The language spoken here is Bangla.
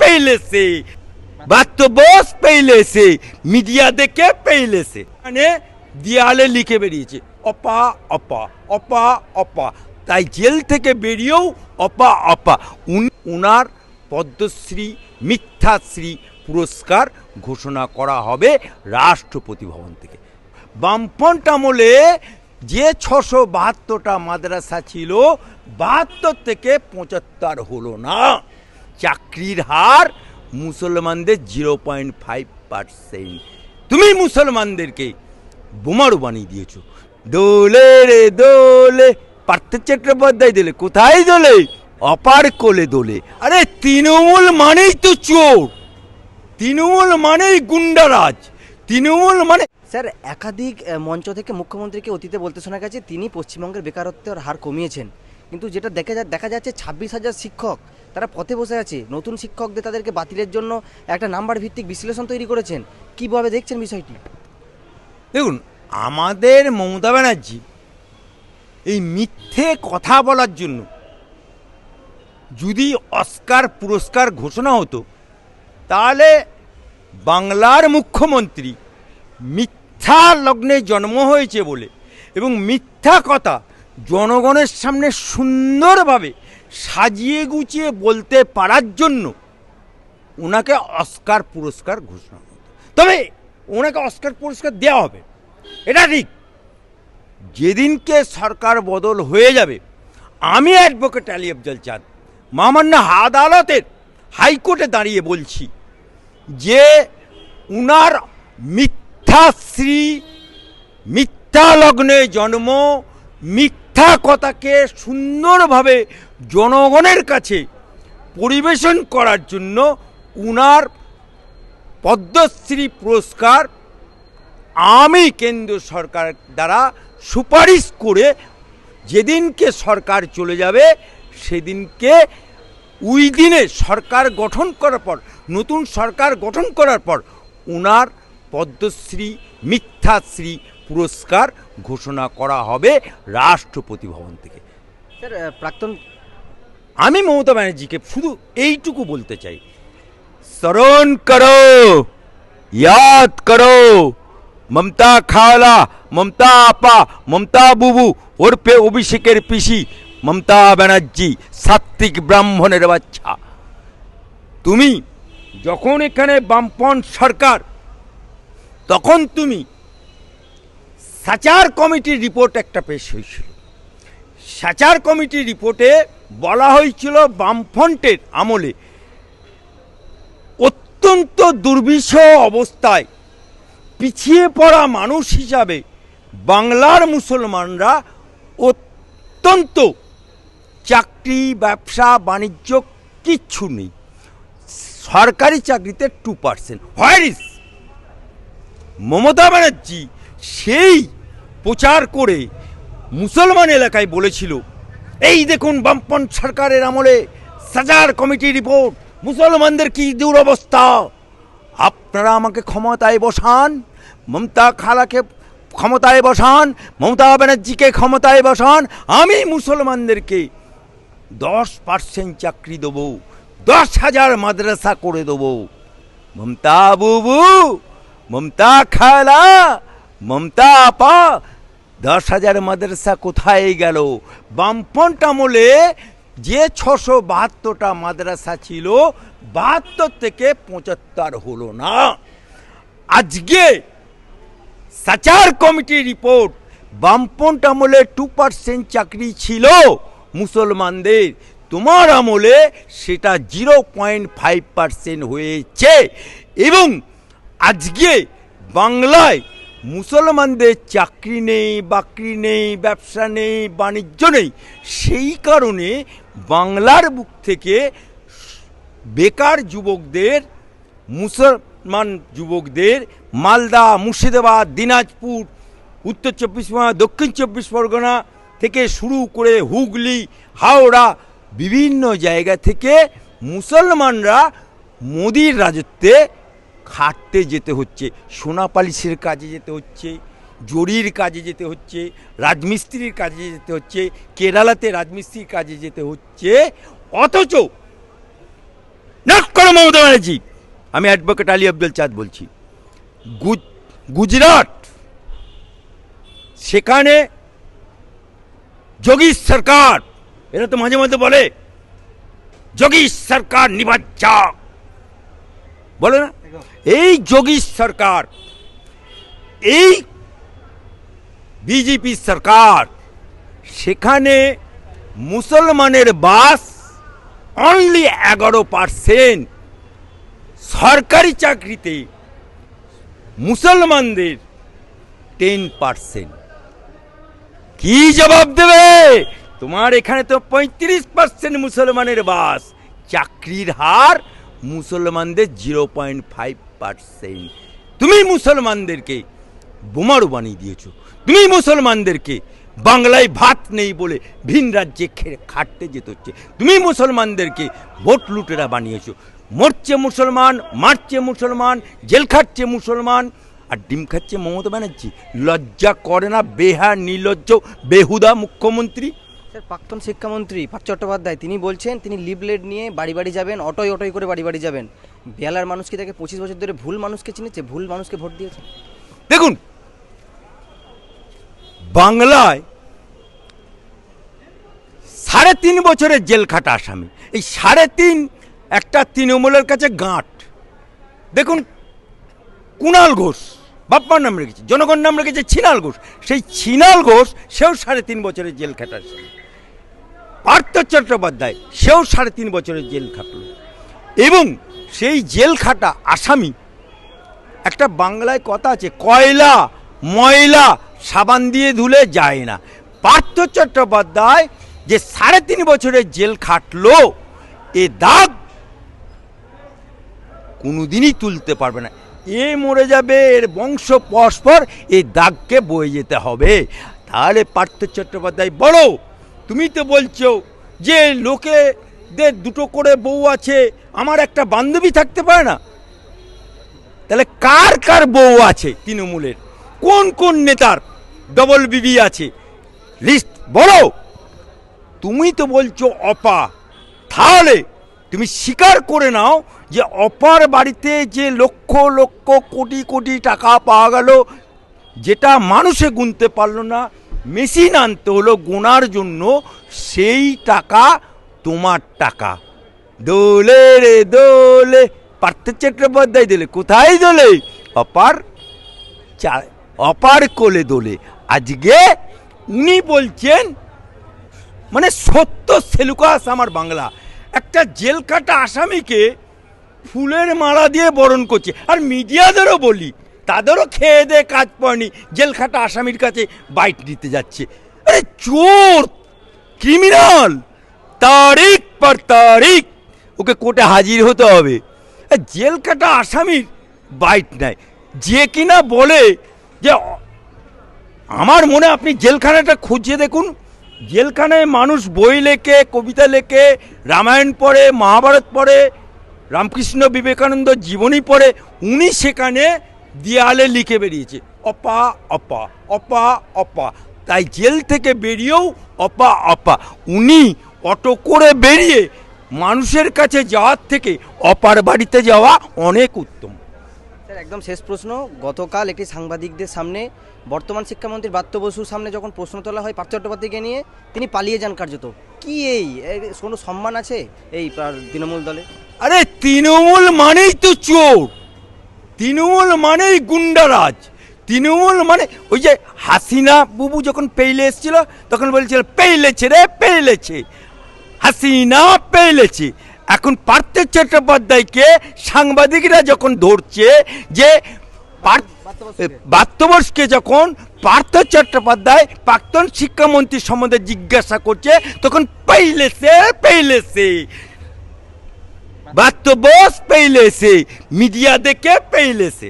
পেইলে সে বাদ তো বস পেইলে মিডিয়া দেখে পেইলেসে মানে দিয়ালে লিখে বেরিয়েছে, অপা অপা অপা অপা। তাই জেল থেকে বেরিয়েও অপা অপা। উনার পদ্মশ্রী, মিথ্যাশ্রী পুরস্কার ঘোষণা করা হবে রাষ্ট্রপতি ভবন থেকে। বামফ্রন্ট আমলে যে ছশো বাহাত্তরটা মাদ্রাসা ছিল, বাহাত্তর থেকে পঁচাত্তর হলো না। চাকরির হার মুসলমানদের জিরো পয়েন্ট ফাইভ পার্সেন্ট। তুমি মুসলমানদেরকে বোমারু বানিয়ে দিয়েছ। দোলে রে, দোলে। পার্থ চট্টোপাধ্যায় দোলে, কোথায় দোলে? অপার কোলে দোলে। আরে তৃণমূল মানেই তো চোর। তৃণমূল মানেই গুন্ডারাজ। তৃণমূল মানে স্যার, একাধিক মঞ্চ থেকে মুখ্যমন্ত্রীকে অতীতে বলতে শোনা গেছে, তিনি পশ্চিমবঙ্গের বেকারত্বের হার কমিয়েছেন। কিন্তু যেটা দেখা যা, দেখা যাচ্ছে ছাব্বিশ হাজার শিক্ষক তারা পথে বসে আছে। নতুন শিক্ষকদের তাদেরকে বাতিলের জন্য একটা নাম্বার ভিত্তিক বিশ্লেষণ তৈরি করেছেন। কীভাবে দেখছেন বিষয়টি? দেখুন, আমাদের মমতা ব্যানার্জি এই মিথ্যে কথা বলার জন্য যদি অস্কার পুরস্কার ঘোষণা হতো, তাহলে বাংলার মুখ্যমন্ত্রী মিথ্যা লগ্নে জন্ম হয়েছে বলে এবং মিথ্যা কথা জনগণের সামনে সুন্দরভাবে সাজিয়ে গুছিয়ে বলতে পারার জন্য ওনাকে অস্কার পুরস্কার ঘোষণা হতো তবে ওনাকে অস্কার পুরস্কার দেওয়া হবে। এটা ঠিক। যেদিনকে সরকার বদল হয়ে যাবে, আমি অ্যাডভোকেট আলী আফজল চাঁদ মামান্য আদালতের হাইকোর্টে দাঁড়িয়ে বলছি যে উনার মিথ্যাশ্রী মিথ্যা লগ্নে জন্ম, মিথ্যা কথাকে সুন্দরভাবে জনগণের কাছে পরিবেশন করার জন্য উনার পদ্মশ্রী পুরস্কার আমি কেন্দ্র সরকার দ্বারা সুপারিশ করে যেদিনকে সরকার চলে যাবে, সেদিনকে ওই দিনে সরকার গঠন করার পর, নতুন সরকার গঠন করার পর ওনার পদ্মশ্রী, মিথ্যাশ্রী পুরস্কার ঘোষণা করা হবে রাষ্ট্রপতি ভবন থেকে। স্যার প্রাক্তন আমি মমতা ব্যানার্জিকে শুধু এইটুকু বলতে চাই। স্মরণ করো ইয়াদ করো মমতা খাওয়ালা মমতা আপা মমতা বুবু ওরফে অভিষেকের পিসি মমতা ব্যানার্জি সাত্বিক ব্রাহ্মণের বাচ্চা। তুমি যখন এখানে বামপন সরকার তখন তুমি সাচার কমিটির রিপোর্ট একটা পেশ হয়েছিল। সাচার কমিটির রিপোর্টে বলা হয়েছিল বামফ্রন্টের আমলে অত্যন্ত দুর্বিষহ অবস্থায় পিছিয়ে পড়া মানুষ হিসাবে বাংলার মুসলমানরা অত্যন্ত চাকরি, ব্যবসা, বাণিজ্য কিচ্ছু নেই। সরকারি চাকরিতে two percent where Mamata Banerjee সেই প্রচার করে মুসলমান এলাকায় বলেছিল, এই দেখুন বামপন সরকারের আমলে সাজার কমিটি রিপোর্ট, মুসলমানদের কি দুরবস্থা? আপনারা আমাকে ক্ষমতায় বসান, মমতা খালাকে ক্ষমতায় বসান, মমতা ব্যানার্জিকে ক্ষমতায় বসান, আমি মুসলমানদেরকে দশ পার্সেন্ট চাকরি দেবো, দশ হাজার মাদ্রাসা করে দেবো। মমতা বুবু, মমতা খালা মমতা, আপা, দশ হাজার মাদ্রাসা কোথায় গেল? বামফ্রন্ট আমলে যে ছশো বাহাত্তরটা মাদ্রাসা ছিল, বাহাত্তর থেকে পঁচাত্তর হলো না। আজকে সাচার কমিটির রিপোর্ট বামপন্ট আমলে টু পার্সেন্ট চাকরি ছিল মুসলমানদের। তোমার আমলে সেটা জিরো পয়েন্ট ফাইভ পার্সেন্ট হয়েছে। এবং আজকে বাংলায় মুসলমানদের চাকরি নেই, বাকরি নেই, ব্যবসা নেই, বাণিজ্য নেই, সেই কারণে বাংলার বুক থেকে বেকার যুবকদের, মুসলমান যুবকদের, মালদা, মুর্শিদাবাদ, দিনাজপুর, উত্তর চব্বিশ পরগনা, দক্ষিণ চব্বিশ পরগনা থেকে শুরু করে হুগলি, হাওড়া, বিভিন্ন জায়গা থেকে মুসলমানরা মোদির রাজত্বে খাটতে যেতে হচ্ছে সোনা পালিশের কাজে যেতে হচ্ছে, জরির কাজে যেতে হচ্ছে, রাজমিস্ত্রির কাজে যেতে হচ্ছে, কেরালাতে রাজমিস্ত্রির কাজে যেতে হচ্ছে, অথচ করো মমতা ব্যানার্জি, আমি অ্যাডভোকেট আলী আব্দুল চাঁদ বলছি গুজরাট, সেখানে যোগী সরকার, এরা তো মাঝে মাঝে বলে যোগী সরকার নিবাচ্চা বলে না? এই যোগী সরকার, এই বিজেপি সরকার, সেখানে মুসলমানের বাস অনলি এগারো পার্সেন্ট সরকারি চাকরিতে মুসলমানদের টেন পার্সেন্ট কি জবাব দেবে? তোমার এখানে তো পঁয়ত্রিশ পার্সেন্ট মুসলমানের বাস। চাকরির হার মুসলমানদের জিরো পয়েন্ট ফাইভ পার্সেন্ট তুমি মুসলমানদেরকে বোমারু বানিয়ে দিয়েছ। তুমি মুসলমানদেরকে বাংলায় ভাত নেই বলে ভিন রাজ্যে খাটতে যেতে হচ্ছে। তুমি মুসলমানদেরকে ভোট লুটেরা বানিয়েছো। মরছে মুসলমান, মারছে মুসলমান, জেল খাচ্ছে মুসলমান, আর ডিম খাচ্ছে মমতা ব্যানার্জি। লজ্জা করে না বেহা নির্লজ্জ, বেহুদা মুখ্যমন্ত্রী। স্যার প্রাক্তন শিক্ষামন্ত্রী পার্থ চট্টোপাধ্যায়, তিনি বলছেন, তিনি লিভলেট নিয়ে বাড়ি বাড়ি যাবেন, অটোয় অটোয় করে বাড়ি বাড়ি যাবেন। বেলার মানুষ কি তাকে পঁচিশ বছর ধরে ভুল মানুষকে চিনেছে? ভুল মানুষকে ভোট দিয়েছে? দেখুন, বাংলায় সাড়ে তিন বছরের জেল খাটা আসামি। এই সাড়ে তিন, একটা তৃণমূলের কাছে গাঁট। দেখুন কুণাল ঘোষ, বাপ্পার নাম রেখেছে, জনগণ নাম রেখেছে ছিনাল ঘোষ। সেই ছিনাল ঘোষ, সেও সাড়ে তিন বছরের জেল খাটা আসামি। পার্থ চট্টোপাধ্যায়, সেও সাড়ে তিন বছরের জেল খাটল। এবং সেই জেল খাটা আসামি, একটা বাংলায় কথা আছে, কয়লা, ময়লা, সাবান দিয়ে ধুলে যায় না। পার্থ চট্টোপাধ্যায় যে সাড়ে তিন বছরের জেল খাটলো, এ দাগ কোনোদিনই তুলতে পারবে না। এ মরে যাবে, এর বংশ পরস্পর এই দাগকে বয়ে যেতে হবে। তাহলে পার্থ চট্টোপাধ্যায় বলো, তুমি তো বলছো যে লোকেদের দুটো করে বউ আছে, আমার একটা বান্ধবী থাকতে পারে না? তাহলে কার কার বউ আছে তৃণমূলের? কোন কোন নেতার ডবল বিবি আছে? লিস্ট বলো। তুমি তো বলছো অপা। তাহলে তুমি স্বীকার করে নাও যে অপার বাড়িতে যে লক্ষ লক্ষ কোটি কোটি টাকা পাওয়া গেল, যেটা মানুষে গুনতে পারল না মেশিন আনতে হলো গোনার জন্য সেই টাকা, তোমার টাকা। দোলে রে, দোলে। পার্থ চট্টোপাধ্যায় দোলে। কোথায় দোলে? অপার অপার কোলে দোলে। আজকে উনি বলছেন মানে সত্য সেলুকাস আমার বাংলা। একটা জেল কাটা আসামিকে ফুলের মালা দিয়ে বরণ করছে। আর মিডিয়াদেরও বলি তাদেরও খেয়ে দে কাজ পড়েনি। জেলখাটা আসামির কাছে বাইট নিতে যাচ্ছে। আরে চোর! ক্রিমিনাল! তারিখ পর তারিখ ওকে কোর্টে হাজির হতে হবে। আর জেল কাটা আসামির বাইট নেয় যে কিনা বলে যে, আমার মনে আপনি জেলখানাটা খুঁজে দেখুন। জেলখানায় মানুষ বই লেখে, কবিতা লেখে, রামায়ণ পড়ে, মহাভারত পড়ে, রামকৃষ্ণ বিবেকানন্দ জীবনী পড়ে, উনি সেখানে দেয়ালে লিখে বেরিয়েছে অপা অপা অপা অপা। তাই জেল থেকে বেরিয়েও অপা অপা। উনি অটো করে বেরিয়ে মানুষের কাছে যাওয়ার থেকে অপার বাড়িতে যাওয়া অনেক উত্তম। স্যার একদম শেষ প্রশ্ন। গতকাল একটি সাংবাদিকদের সামনে বর্তমান শিক্ষামন্ত্রী বাত্য বসুর সামনে যখন প্রশ্ন তোলা হয় পার্থ চট্টোপাধ্যায়কে নিয়ে তিনি পালিয়ে যান কার্যত। কি এই? কোনো সম্মান আছে এই তৃণমূল দলে? আরে তৃণমূল মানেই তো চোর। তৃণমূল মানেই গুন্ডারাজ। তৃণমূল মানে ওই যে হাসিনা বুবু যখন পেইলে এসেছিল, তখন বলছিল, পেইলেছে রে, পেইলেছে। হাসিনা পেইলেছে। এখন পার্থ চট্টোপাধ্যায়কে সাংবাদিকরা যখন ধরছে যে বাত্যবর্ষকে যখন পার্থ চট্টোপাধ্যায় প্রাক্তন শিক্ষামন্ত্রী সম্বন্ধে জিজ্ঞাসা করছে, তখন পেইলেছে পেইলেছে। বাদ তো বস পেইলেছে মিডিয়া দেখে পেইলেছে।